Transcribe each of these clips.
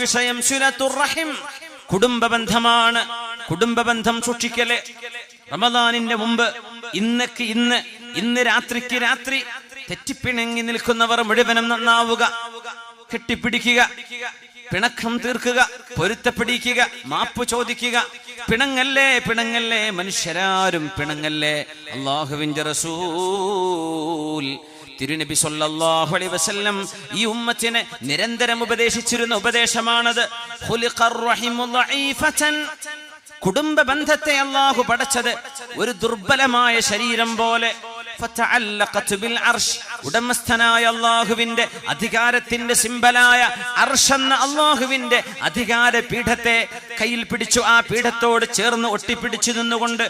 വിഷയം റഹിം കുടുംബ ബന്ധമാണ് കുടുംബ ബന്ധം സൂക്ഷിക്കൽ. റമദാനിന്റെ മുമ്പ് ഇന്നക്ക് ഇന്ന് ഇന്ന് രാത്രിക്ക് രാത്രി തെറ്റിപ്പിണങ്ങി നിൽക്കുന്നവർ മുഴുവനും നന്നാവുക. കെട്ടിപ്പിടിക്കുക. പിണക്കം തീർക്കുക. പൊരുത്തപ്പിടിക്കുക. മാപ്പ് ചോദിക്കുക. പിണങ്ങല്ലേ പിണങ്ങല്ലേ? മനുഷ്യരാരും പിണങ്ങല്ലേ? അള്ളാഹുവിന്റെ റസൂൽ തിരുനബി സല്ലല്ലാഹു അലൈഹി വസല്ലം ഈ ഉമ്മത്തിനെ നിരന്തരം ഉപദേശിച്ചിരുന്ന ഉപദേശമാണത്. കുടുംബ ബന്ധത്തെ അള്ളാഹു പടച്ചത് ഒരു ദുർബലമായ ശരീരം പോലെ. ഉടമസ്ഥനായ അള്ളാഹുവിന്റെ അധികാരത്തിന്റെ സിമ്പലായ അർഷെന്ന അള്ളാഹുവിന്റെ അധികാര പീഠത്തെ കയ്യിൽ പിടിച്ചു ആ പീഠത്തോട് ചേർന്ന് ഒട്ടിപ്പിടിച്ചു നിന്നുകൊണ്ട്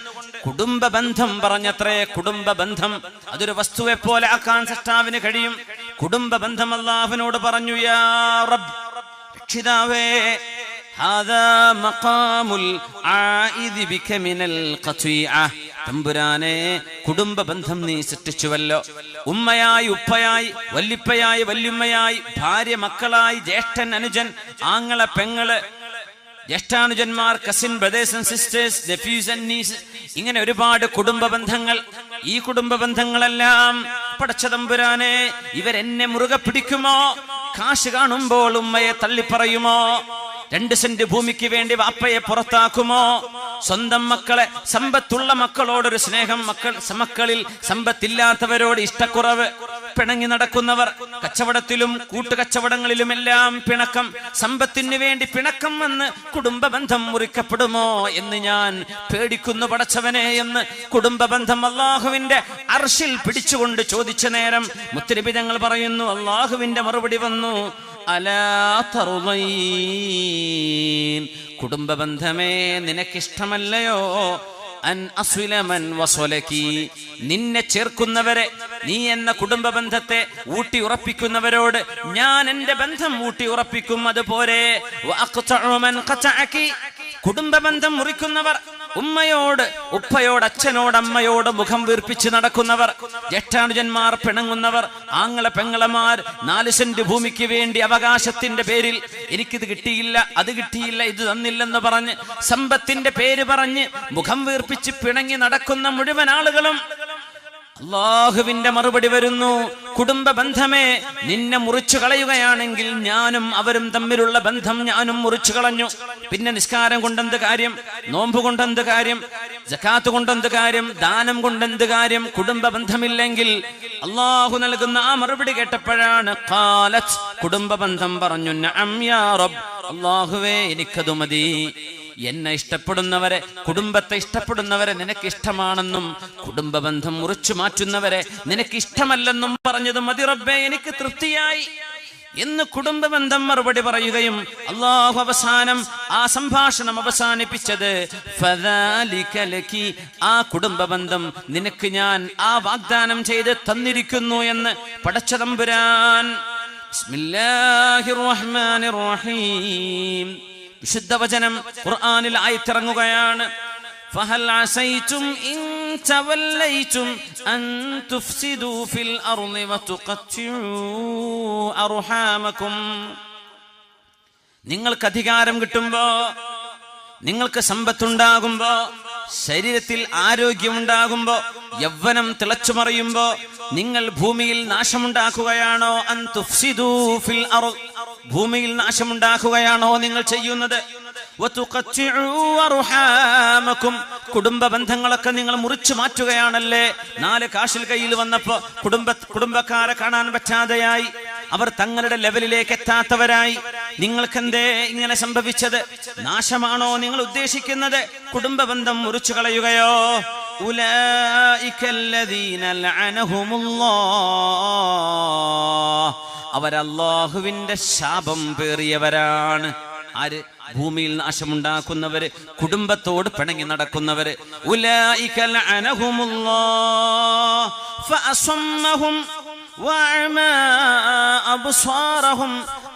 കുടുംബ ബന്ധം പറഞ്ഞത്രേ കുടുംബ ബന്ധം അതൊരു വസ്തുവെ പോലെ ആക്കാൻ സൃഷ്ടാവിന് കഴിയും കുടുംബ ബന്ധം അള്ളാഹുവിനോട് പറഞ്ഞു യാ റബ്ബ് രക്ഷിതാവേ هذا مقام العائذ بك من القطيعة തമ്പുരാനെ കുടുംബ ബന്ധം നീ സൃഷ്ടിച്ചുവല്ലോ. ഉമ്മയായി ഉപ്പയായി വല്ലിപ്പയായി വല്യുമ്മയായി ഭാര്യ മക്കളായി ജ്യേഷ്ഠൻ അനുജൻ ആങ്ങളെ പെങ്ങൾ ജ്യേഷ്ഠാനുജന്മാർ cousin brothers and sisters nephews and nieces ഇങ്ങനെ ഒരുപാട് കുടുംബ ബന്ധങ്ങൾ. ഈ കുടുംബ ബന്ധങ്ങളെല്ലാം പടച്ച തമ്പുരാനെ ഇവരെന്നെ മുറുകെ പിടിക്കുമോ? കാശ് കാണുമ്പോൾ ഉമ്മയെ തള്ളിപ്പറയുമോ? രണ്ട് സെന്റ് ഭൂമിക്ക് വേണ്ടി വാപ്പയെ പുറത്താക്കുമോ? സ്വന്തം മക്കളെ സമ്പത്തുള്ള മക്കളോടൊരു സ്നേഹം മക്കൾ സമക്കളിൽ സമ്പത്തില്ലാത്തവരോട് ഇഷ്ടക്കുറവ് പിണങ്ങി നടക്കുന്നവർ കച്ചവടത്തിലും കൂട്ടുകച്ചവടങ്ങളിലുമെല്ലാം പിണക്കം സമ്പത്തിന് വേണ്ടി പിണക്കം വന്ന് കുടുംബ ബന്ധം മുറിക്കപ്പെടുമോ എന്ന് ഞാൻ പേടിക്കുന്നു പടച്ചവനെ എന്ന് കുടുംബ ബന്ധം അള്ളാഹുവിന്റെ അർഷിൽ പിടിച്ചുകൊണ്ട് ചോദിച്ച നേരം മുത്തരബി ഞങ്ങൾ പറയുന്നു അള്ളാഹുവിന്റെ മറുപടി വന്നു. കുടുംബ ബന്ധമേ നിനക്കിഷ്ടമല്ലയോ? അൻ അസ്വിലമൻ വസ്വലക്കി നിന്നെ ചേർക്കുന്നവരെ നീ എന്ന കുടുംബ ബന്ധത്തെ ഊട്ടി ഉറപ്പിക്കുന്നവരോട് ഞാൻ എന്റെ ബന്ധം ഊട്ടി ഉറപ്പിക്കും. അതുപോലെ. കുടുംബ ബന്ധം മുറിക്കുന്നവർ ഉമ്മയോട് ഉപ്പയോട് അച്ഛനോട് അമ്മയോട് മുഖം വീർപ്പിച്ച് നടക്കുന്നവർ ജ്യേഷ്ഠാനുജന്മാർ പിണങ്ങുന്നവർ ആങ്ങളെ പെങ്ങളമാർ നാല് സെന്റ് ഭൂമിക്ക് വേണ്ടി അവകാശത്തിന്റെ പേരിൽ എനിക്കിത് കിട്ടിയില്ല അത് കിട്ടിയില്ല ഇത് തന്നില്ലെന്ന് പറഞ്ഞ് സമ്പത്തിന്റെ പേര് പറഞ്ഞ് മുഖം വീർപ്പിച്ച് പിണങ്ങി നടക്കുന്ന മുഴുവൻ ആളുകളും അള്ളാഹുവിന്റെ മറുപടി വരുന്നു. കുടുംബ ബന്ധമേ നിന്നെ മുറിച്ചു കളയുകയാണെങ്കിൽ ഞാനും അവരും തമ്മിലുള്ള ബന്ധം ഞാനും മുറിച്ചു കളഞ്ഞു. പിന്നെ നിസ്കാരം കൊണ്ടെന്ത് കാര്യം? നോമ്പ് കൊണ്ടെന്ത് കാര്യം? ജക്കാത്ത് കൊണ്ടെന്ത് കാര്യം? ദാനം കൊണ്ടെന്ത് കാര്യം? കുടുംബ ബന്ധമില്ലെങ്കിൽ അള്ളാഹു നൽകുന്ന ആ മറുപടി കേട്ടപ്പോഴാണ് കുടുംബ ബന്ധം പറഞ്ഞു അള്ളാഹുവേ എനിക്കത് മതി. എന്നെ ഇഷ്ടപ്പെടുന്നവരെ കുടുംബത്തെ ഇഷ്ടപ്പെടുന്നവരെ നിനക്ക് ഇഷ്ടമാണെന്നും കുടുംബ ബന്ധം മുറിച്ചു മാറ്റുന്നവരെ നിനക്ക് ഇഷ്ടമല്ലെന്നും പറഞ്ഞത് മതി റബ്ബേ എനിക്ക് തൃപ്തിയായി. എന്ന് കുടുംബ ബന്ധം മറുപടി പറയുകയും അള്ളാഹു അവസാനം ആ സംഭാഷണം അവസാനിപ്പിച്ചത് ആ കുടുംബ ബന്ധം നിനക്ക് ഞാൻ ആ വാഗ്ദാനം ചെയ്ത് തന്നിരിക്കുന്നു എന്ന് പടച്ച തമ്പുരാൻ. വിശുദ്ധ വചനം ഖുർആാനിൽ ആയിത്തിറങ്ങുകയാണ്. ഫഹൽ അസൈറ്റും توليتم أن تفسدوا في الأرض وتقطعوا أرحامكم നിങ്ങൾക്ക് അധികാരം കിട്ടുമ്പോ നിങ്ങൾക്ക് സമ്പത്തുണ്ടാകുമ്പോ ശരീരത്തിൽ ആരോഗ്യമുണ്ടാകുമ്പോ യൗവനം തിളച്ചുമറിയുമ്പോ നിങ്ങൾ ഭൂമിയിൽ നാശമുണ്ടാക്കുകയാണോ അൻ തുഫ്സിദൂ ഫിൽ അർദ് ഭൂമിയിൽ നാശമുണ്ടാക്കുകയാണോ നിങ്ങൾ ചെയ്യുന്നത് വതുഖത്തിഉ അർഹാമക്കും കുടുംബ ബന്ധങ്ങളൊക്കെ നിങ്ങൾ മുറിച്ചു മാറ്റുകയാണല്ലേ? നാല് കാശിൽ കയ്യിൽ വന്നപ്പോ കുടുംബ കുടുംബക്കാരെ കാണാൻ പറ്റാതെയായി. അവർ തങ്ങളുടെ ലെവലിലേക്ക് എത്താത്തവരായി. നിങ്ങൾക്കെന്തേ ഇങ്ങനെ സംഭവിച്ചത്? നാശമാണോ നിങ്ങൾ ഉദ്ദേശിക്കുന്നത്? കുടുംബ ബന്ധം മുറിച്ചു കളയുകയോ? അവരല്ലാഹുവിന്റെ ശാപം പേറിയവരാണ്. ആര് ഭൂമിയിൽ നാശമുണ്ടാക്കുന്നവര് കുടുംബത്തോട് പിണങ്ങി നടക്കുന്നവര്.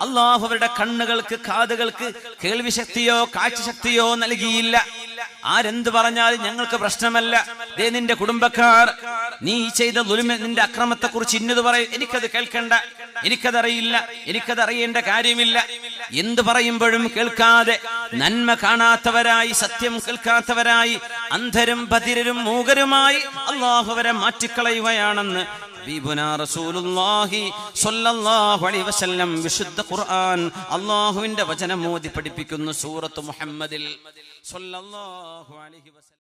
അള്ളാഹു അവരുടെ കണ്ണുകൾക്ക് കാതുകൾക്ക് കേൾവിശക്തിയോ കാഴ്ചശക്തിയോ കാഴ്ച ശക്തിയോ നൽകിയില്ല. ആരെന്ത് പറഞ്ഞാലും ഞങ്ങൾക്ക് പ്രശ്നമല്ല. ദേ നിന്റെ കുടുംബക്കാർ നീ ചെയ്ത ദുരിമ നിന്റെ അക്രമത്തെ കുറിച്ച് ഇന്നത് പറയും എനിക്കത് കേൾക്കണ്ട. എനിക്കതറിയില്ല എനിക്കതറിയേണ്ട കാര്യമില്ല. എന്ത് പറയുമ്പോഴും കേൾക്കാതെ നന്മ കാണാത്തവരായി സത്യം കേൾക്കാത്തവരായി അന്ധരും ബധിരരും മൂകരുമായി അള്ളാഹുവരെ മാറ്റിക്കളയുകയാണെന്ന് വിശുദ്ധ ഖുർആൻ അള്ളാഹുവിന്റെ വചനം മോദി പഠിപ്പിക്കുന്നു സൂറത്ത് മുഹമ്മദിൽ.